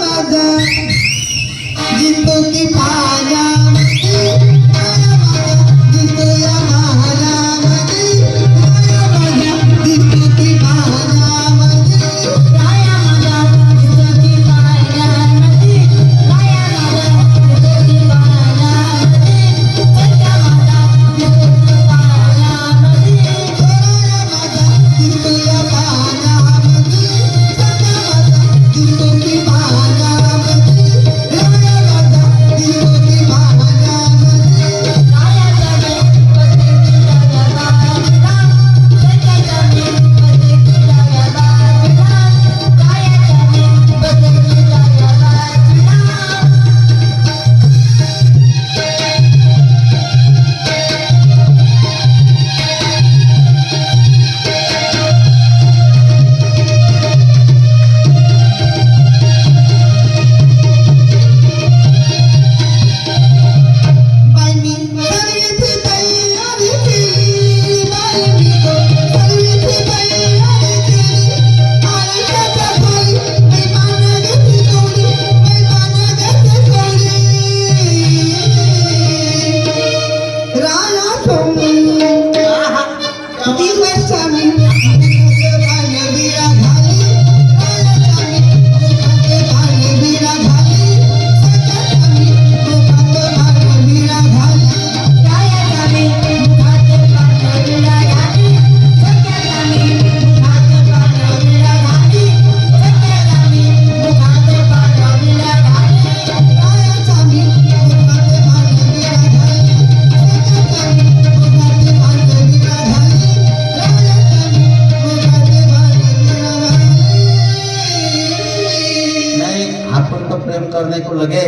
बजा जिंदगी पाजा Be with करने को लगे।